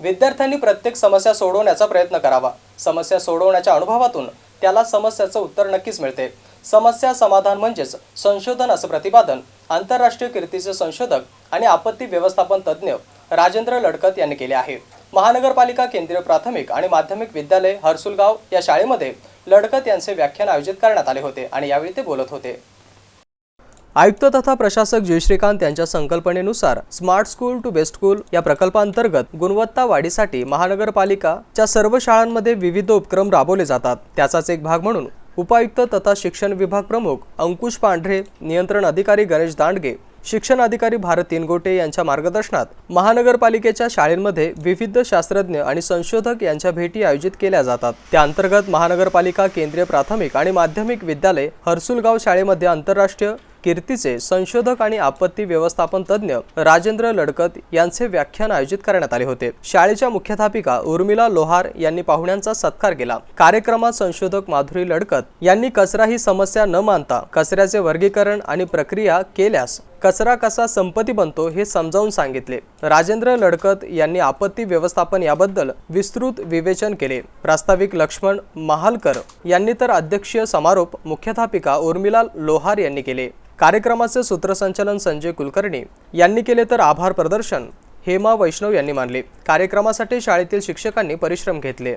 विद्यार्थ्यांनी प्रत्येक समस्या सोडवण्याचा प्रयत्न करावा. समस्या सोडवण्याच्या अनुभवातून त्याला समस्याचं उत्तर नक्कीच मिळते. समस्या समाधान म्हणजेच संशोधन असं प्रतिपादन आंतरराष्ट्रीय कीर्तीचे संशोधक आणि आपत्ती व्यवस्थापन तज्ज्ञ राजेंद्र लडकत यांनी केले आहे. महानगरपालिका केंद्रीय प्राथमिक आणि माध्यमिक विद्यालय हर्सुलगाव या शाळेमध्ये लडकत यांचे व्याख्यान आयोजित करण्यात आले होते आणि यावेळी ते बोलत होते. आयुक्त तथा प्रशासक जयश्रीकांत यांच्या संकल्पनेनुसार smart school to best school या प्रकल्पांतर्गत गुणवत्ता वाढीसाठी महानगरपालिकाच्या सर्व शाळांमध्ये विविध उपक्रम राबवले जातात. त्याचाच एक भाग म्हणून उपायुक्त तथा शिक्षण विभाग प्रमुख अंकुश पांढरे नियंत्रण अधिकारी गणेश दांडगे शिक्षण अधिकारी भारत तिनगोटे यांच्या मार्गदर्शनात महानगरपालिकेच्या शाळेमध्ये विविध शास्त्रज्ञ आणि संशोधक यांच्या भेटी आयोजित केल्या जातात. त्या अंतर्गत महानगरपालिका केंद्रीय प्राथमिक आणि माध्यमिक विद्यालय हर्सुलगाव शाळेमध्ये आंतरराष्ट्रीय कीर्तीचे संशोधक आणि आपत्ती व्यवस्थापन तज्ज्ञ राजेंद्र लडकत यांचे व्याख्यान आयोजित करण्यात आले होते. शाळेच्या मुख्याध्यापिका उर्मिला लोहार यांनी पाहुण्यांचा सत्कार केला. कार्यक्रमात संशोधक माधुरी लडकत यांनी कचरा ही समस्या न मानता कचऱ्याचे वर्गीकरण आणि प्रक्रिया केल्यास कचरा कसा संपत्ती बनतो हे समजावून सांगितले. राजेंद्र लडकत यांनी आपत्ती व्यवस्थापन याबद्दल विस्तृत विवेचन केले. प्रास्ताविक लक्ष्मण महालकर यांनी तर अध्यक्षीय समारोप मुख्याध्यापिका उर्मिला लोहार यांनी केले. कार्यक्रमाचे सूत्रसंचालन संजय कुलकर्णी यांनी केले तर आभार प्रदर्शन हेमा वैष्णव यांनी मानले. कार्यक्रमासाठी शाळेतील शिक्षकांनी परिश्रम घेतले.